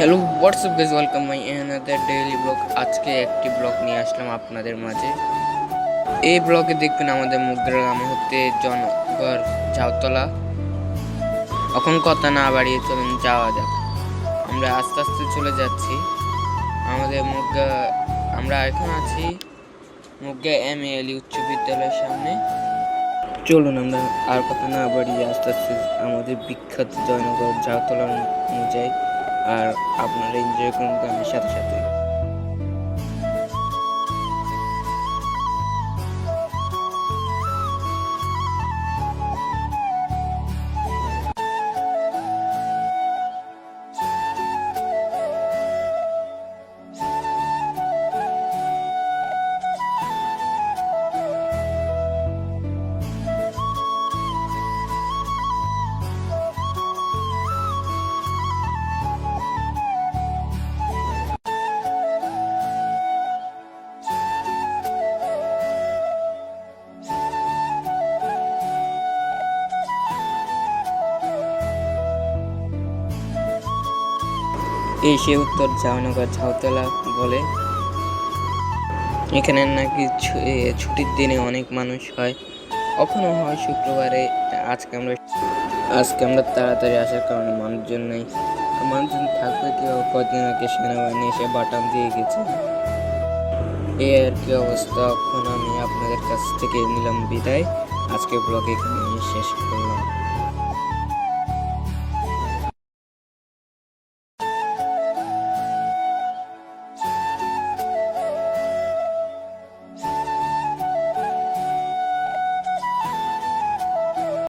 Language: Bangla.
Hello WhatsApp guys welcome my another daily blog আজকে একটি ব্লগ নিয়ে আসলাম আপনাদের মাঝে। এই ব্লগে দেখবেন আমাদের মুদ্রা গ্রামে হতে জনগর ঝাউতলা এখন কথা না বাড়িয়ে চলুন, যাওয়া যাক। আমরা আস্তে আস্তে চলে যাচ্ছি। আমাদের মুগা আমরা এখন আছি মুগা এম এল উচ্চ বিদ্যালয়ের সামনে। চলুন আমরা আর কথা না বাড়িয়ে আস্তে আস্তে আমাদের বিখ্যাত জয়নগর ঝাউতলা অনুযায়ী আর আপনারা এনজয় করুন গানের সাথে সাথে। এই সে উত্তর জাহানগর ঝাউতলা বলে। এখানে নাকি ছুটির দিনে অনেক মানুষ হয়। কখনো হয় শুক্রবারে আজকে আমরা আজকে আমরা তাড়াতাড়ি আসার কারণে মানুষজন নেই। মানুষজন থাকবে কেউ, কদিন আগে সেনাবাহিনী এসে বাটাম দিয়ে গেছে। এই আর কি অবস্থা, এখন আমি আপনাদের কাছ থেকে নিলাম বিদায়। আজকে ব্লগ এখানে শেষ করলাম।